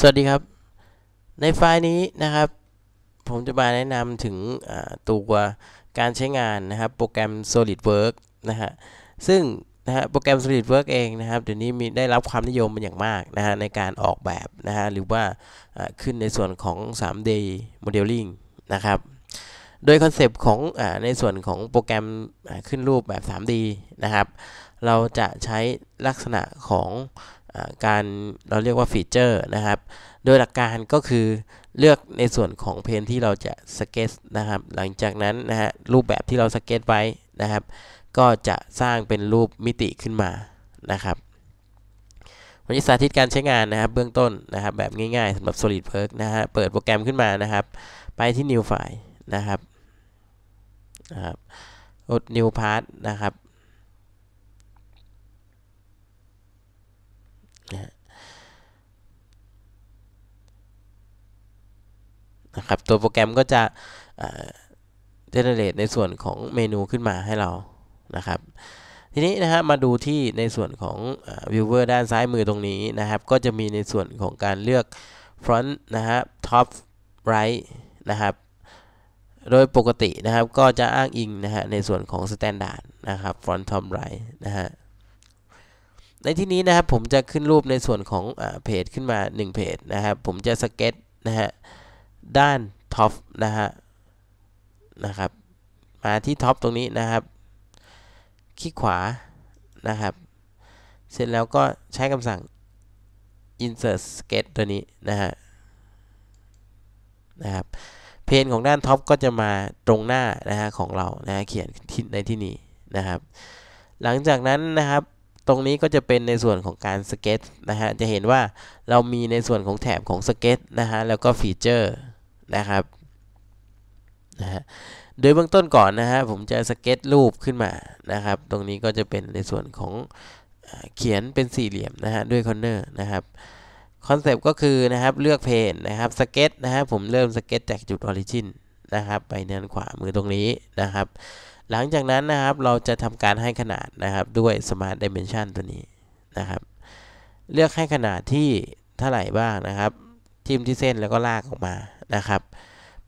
สวัสดีครับ ในไฟล์นี้นะครับ ผมจะมาแนะนำถึงตัวการใช้งานนะครับ โปรแกรม SolidWorks นะฮะซึ่งนะฮะโปรแกรม SolidWorks เองนะครับเดี๋ยวนี้มีได้รับความนิยมเป็นอย่างมากนะฮะในการออกแบบนะฮะหรือว่าขึ้นในส่วนของ 3D Modeling นะครับ โดยคอนเซปต์ของอในส่วนของโปรแกรมขึ้นรูปแบบ 3D นะครับ เราจะใช้ลักษณะของ การเราเรียกว่าฟีเจอร์นะครับ โดยหลักการก็คือเลือกในส่วนของเพนที่เราจะสเก็ตนะครับ หลังจากนั้นนะฮะรูปแบบที่เราสเก็ตไว้นะครับ ก็จะสร้างเป็นรูปมิติขึ้นมานะครับวันนี้สาธิตการใช้งานนะครับ เบื้องต้นนะครับ แบบง่ายๆสำหรับ SolidWorks นะฮะเปิดโปรแกรมขึ้นมานะครับ ไปที่ New File นะครับนะครับกด New Part นะครับ นะครับตัวโปรแกรมก็จะเจเนเรตในส่วนของเมนูขึ้นมาให้เรานะครับทีนี้นะฮะมาดูที่ในส่วนของ viewer ด้านซ้ายมือตรงนี้นะครับ ก็จะมีในส่วนของการเลือก front นะฮะ top right นะครับ โดยปกตินะครับก็จะอ้างอิงนะฮะในส่วนของ standard นะครับ front top right นะฮะในที่นี้นะครับผมจะขึ้นรูปในส่วนของเพจขึ้นมา 1 เพจนะครับ ผมจะสเก็ตนะฮะ ด้านท็อปนะฮะนะครับมาที่ท็อปตรงนี้นะครับ คลิกขวานะครับ เสร็จแล้วก็ใช้คำสั่ง insert sketch ตัวนี้นะฮะนะครับเพนของด้านท็อปก็จะมาตรงหน้านะฮะของเรานะฮะเขียนในที่นี้นะครับ หลังจากนั้นนะครับ ตรงนี้ก็จะเป็นในส่วนของการสเก็ตนะฮะจะเห็นว่าเรามีในส่วนของแถบของสเก็ตนะฮะแล้วก็ฟีเจอร์นะครับนะฮะโดยเบื้องต้นก่อนนะฮะผมจะสเก็ตรูปขึ้นมานะครับ ตรงนี้ก็จะเป็นในส่วนของเขียนเป็นสี่เหลี่ยมนะฮะด้วยคอนเนอร์นะครับคอนเซปต์ก็คือนะครับเลือกเพนนะครับสเก็ตนะฮะผมเริ่มสเก็ตจากจุดออริจินนะครับไปด้านขวามือตรงนี้นะครับ หลังจากนั้นนะครับเราจะทำการให้ขนาดนะครับด้วย Smart Dimension ตัวนี้นะครับ เลือกให้ขนาดที่เท่าไหร่บ้างนะครับ จิ้มที่เส้นแล้วก็ลากออกมานะครับ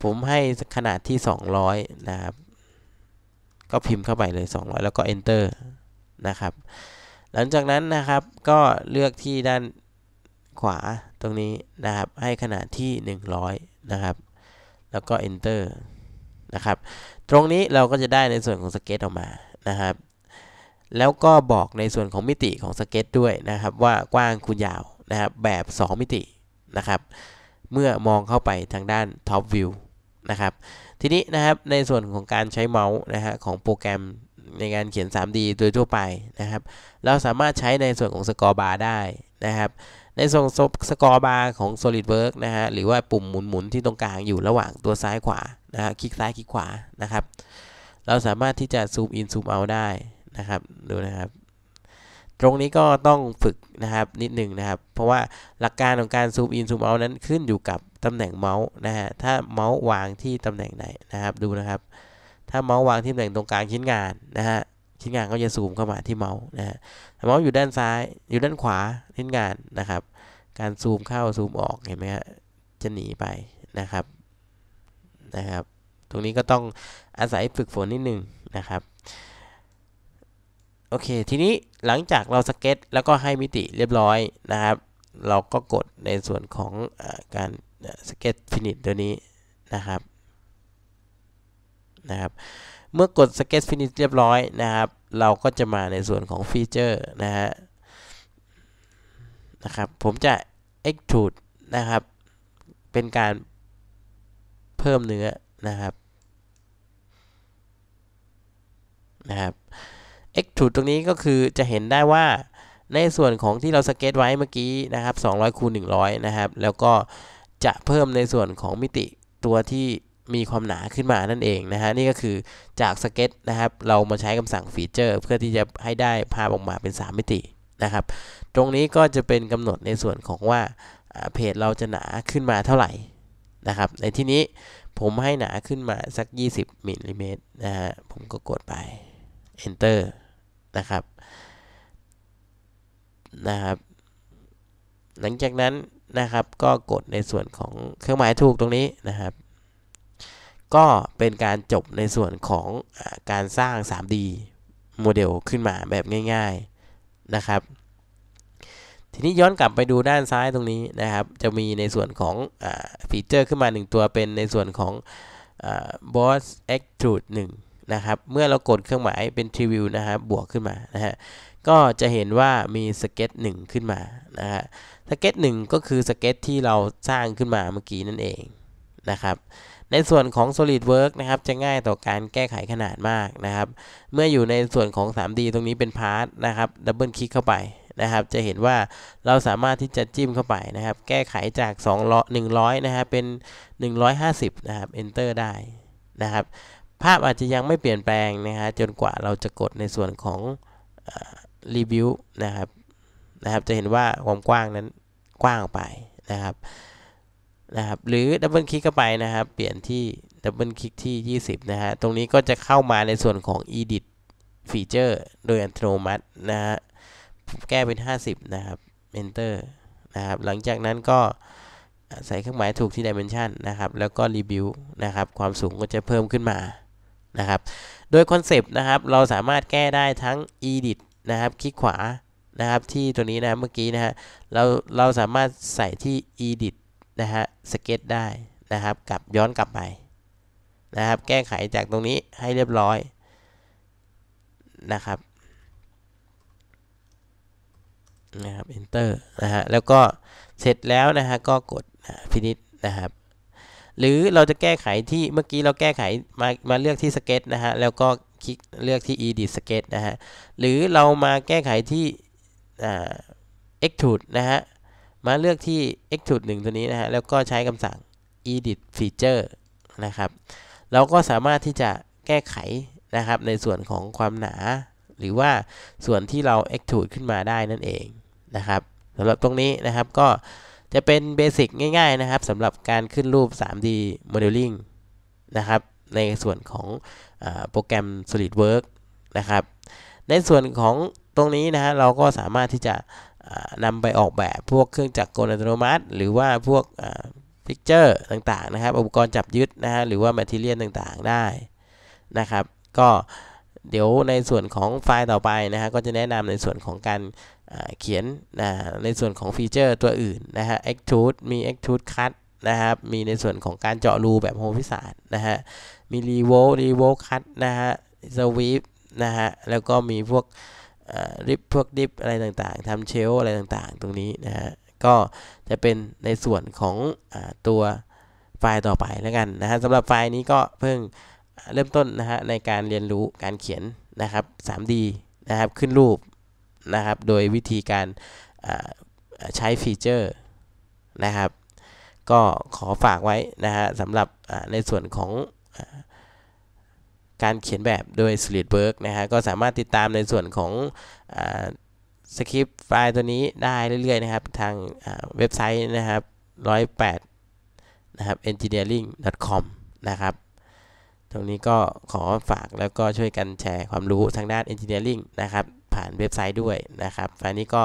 ผมให้ขนาดที่ 200 นะครับ ก็พิมพ์เข้าไปเลย 200 แล้วก็ enter นะครับ หลังจากนั้นนะครับก็เลือกที่ด้านขวาตรงนี้นะครับ ให้ขนาดที่ 100 นะครับ แล้วก็ enter นะครับ ตรงนี้เราก็จะได้ในส่วนของสเก็ตออกมานะครับ แล้วก็บอกในส่วนของมิติของสเก็ตด้วยนะครับ ว่ากว้างคูณยาวนะครับแบบ 2 มิตินะครับ เมื่อมองเข้าไปทางด้าน Top View นะครับทีนี้นะครับในส่วนของการใช้เมาส์นะฮะของโปรแกรมในการเขียน 3D โดยทั่วไปนะครับ เราสามารถใช้ในส่วนของสกอร์บาร์ได้นะครับ ในส่วนสกอร์บาร์ของ SolidWorks นะฮะหรือว่าปุ่มหมุนๆที่ตรงกลางอยู่ระหว่างตัวซ้ายขวา นะฮะคลิกซ้ายคลิกขวานะครับ เราสามารถที่จะซูมอินซูมเอาได้นะครับดูนะครับ ตรงนี้ก็ต้องฝึกนะครับนิดหนึ่งนะครับ เพราะว่าหลักการของการซูมอินซูมเอานั้นขึ้นอยู่กับตำแหน่งเมาส์นะฮะถ้าเมาส์วางที่ตำแหน่งไหนนะครับดูนะครับ ถ้าเมาส์วางที่ตำแหน่งตรงกลางชิ้นงานนะฮะชิ้นงานก็จะซูมเข้ามาที่เมาส์นะฮะเมาส์อยู่ด้านซ้ายอยู่ด้านขวาชิ้นงานนะครับ การซูมเข้าซูมออกเห็นไหมฮะจะหนีไปนะครับ นะครับ ตรงนี้ก็ต้องอาศัยฝึกฝนนิดนึงนะครับโอเค ทีนี้หลังจากเราสเก็ตแล้วก็ให้มิติเรียบร้อยนะครับ เราก็กดในส่วนของอการสเก็ตฟินิชตัวนี้นะครับนะครับ เมื่อกดสเก็ตฟินิชเรียบร้อยนะครับ เราก็จะมาในส่วนของฟีเจอร์นะฮะนะครับ ผมจะ extrude นะครับ เป็นการ เพิ่มเนื้อนะครับนะครับ extrude ตรงนี้ก็คือจะเห็นได้ว่าในส่วนของที่เราสเก็ตไว้เมื่อกี้นะครับ200คูณ100 นะครับ แล้วก็จะเพิ่มในส่วนของมิติตัวที่มีความหนาขึ้นมานั่นเองนะฮะนี่ก็คือจากสเก็ตนะครับ เรามาใช้คำสั่งฟีเจอร์ เพื่อที่จะให้ได้ภาพออกมาเป็น 3 มิตินะครับ ตรงนี้ก็จะเป็นกำหนดในส่วนของว่าเพจเราจะหนาขึ้นมาเท่าไหร่ นะครับ ในที่นี้ผมให้หนาขึ้นมาสัก 20มิลลิเมตรนะฮะ ผมก็กดไป enter นะครับ นะครับ หลังจากนั้นนะครับ ก็กดในส่วนของเครื่องหมายถูกตรงนี้นะครับ ก็เป็นการจบในส่วนของอการสร้าง 3D โมเดลขึ้นมาแบบง่าย ๆนะครับ ทีนี้ย้อนกลับไปดูด้านซ้ายตรงนี้นะครับ จะมีในส่วนของอฟีเจอร์ขึ้นมา 1 ตัวเป็นในส่วนของ boss extrude 1นะครับ เมื่อเรากดเครื่องหมายเป็น preview นะครับบวกขึ้นมานะฮะก็จะเห็นว่ามีสเก็ต1ขึ้นมานะฮะสเก็ต1ก็คือสเก็ตที่เราสร้างขึ้นมาเมื่อกี้นั่นเองนะครับในส่วนของ SolidWorks นะครับจะง่ายต่อการแก้ไขขนาดมากนะครับ เมื่ออยู่ในส่วนของ 3D ตรงนี้เป็นพาร์ทนะครับดับเบิลคลิกเข้าไป นะครับ จะเห็นว่าเราสามารถที่จะจิ้มเข้าไปนะครับ แก้ไขจาก2 100นะครับเป็น 150 นะครับ Enter ได้นะครับ ภาพอาจจะยังไม่เปลี่ยนแปลงนะฮะจนกว่าเราจะกดในส่วนของรีวิวนะครับนะครับ จะเห็นว่าความกว้างนั้นกว้างไปนะครับนะครับ หรือดับเบิลคลิกเข้าไปนะครับ เปลี่ยนที่ดับเบิลคลิกที่ 20 นะฮะ ตรงนี้ก็จะเข้ามาในส่วนของ edit feature โดยอัตโนมัตินะฮะ แก้เป็น 50 นะครับ enter นะครับ หลังจากนั้นก็ใส่เครื่องหมายถูกที่ dimension นะครับ แล้วก็ review นะครับ ความสูงก็จะเพิ่มขึ้นมานะครับ โดยคอนเซปต์นะครับ เราสามารถแก้ได้ทั้ง edit นะครับ คลิกขวานะครับที่ตัวนี้นะเมื่อกี้นะฮะเราเราสามารถใส่ที่ edit นะฮะ sketch ได้นะครับกลับย้อนกลับไปนะครับ แก้ไขจากตรงนี้ให้เรียบร้อยนะครับ นะครับ enter นะฮะแล้วก็เสร็จแล้วนะฮะก็กดพินิจนะครับหรือเราจะแก้ไขที่เมื่อกี้เราแก้ไขมามาเลือกที่ sketch นะฮะแล้วก็คลิกเลือกที่ edit sketch นะฮะหรือเรามาแก้ไขที่ extrude นะฮะมาเลือกที่ extrude 1 ตัวนี้นะฮะแล้วก็ใช้คำสั่ง edit feature นะครับเราก็สามารถที่จะแก้ไขนะครับในส่วนของความหนา หรือว่าส่วนที่เรา extrude ขึ้นมาได้นั่นเอง นะครับสำหรับตรงนี้นะครับก็จะเป็นเบสิกง่ายๆนะครับสำหรับการขึ้นรูป 3D Modeling นะครับในส่วนของอโปรแกรม SolidWorks นะครับในส่วนของตรงนี้นะฮะเราก็สามารถที่จะนำไปออกแบบพวกเครื่องจักรกลอัตโนมัติ หรือว่าพวกฟิกเจอร์ต่างๆนะครับ อุปกรณ์จับยึดนะฮะหรือว่าแมทเทียลต่างๆได้นะครับ ก็ เดี๋ยวในส่วนของไฟล์ต่อไปนะฮะก็จะแนะนำในส่วนของการเขียนนะในส่วนของฟีเจอร์ตัวอื่นนะฮะ extrude มี extrude cut นะครับ มีในส่วนของการเจาะรูแบบโฮมพิศาสนะฮะ มี revolve revolve cut นะฮะ sweep นะฮะ แล้วก็มีพวกริบพวกดิฟอะไรต่างๆทำเชลอะไรต่างๆ ตรงนี้นะฮะ ก็จะเป็นในส่วนของอตัวไฟล์ต่อไปแล้วกันนะฮะสำหรับไฟล์นี้ก็เพิ่ง เริ่มต้นนะฮะในการเรียนรู้การเขียนนะครับ 3D นะครับขึ้นรูปนะครับ โดยวิธีการใช้ฟีเจอร์นะครับ ก็ขอฝากไว้นะฮะสำหรับในส่วนของการเขียนแบบโดย SolidWorks นะฮะก็สามารถติดตามในส่วนของสคริปต์ไฟล์ตัวนี้ได้เรื่อยๆนะครับ ทางเว็บไซต์นะครับ 108 นะครับ engineering.com นะครับ ตรงนี้ก็ขอฝากแล้วก็ช่วยกันแชร์ความรู้ทางด้าน engineering นะครับ ผ่านเว็บไซต์ด้วยนะครับไฟล์นี้ก็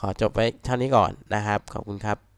ขอจบไว้เท่านี้ก่อนนะครับ ขอบคุณครับ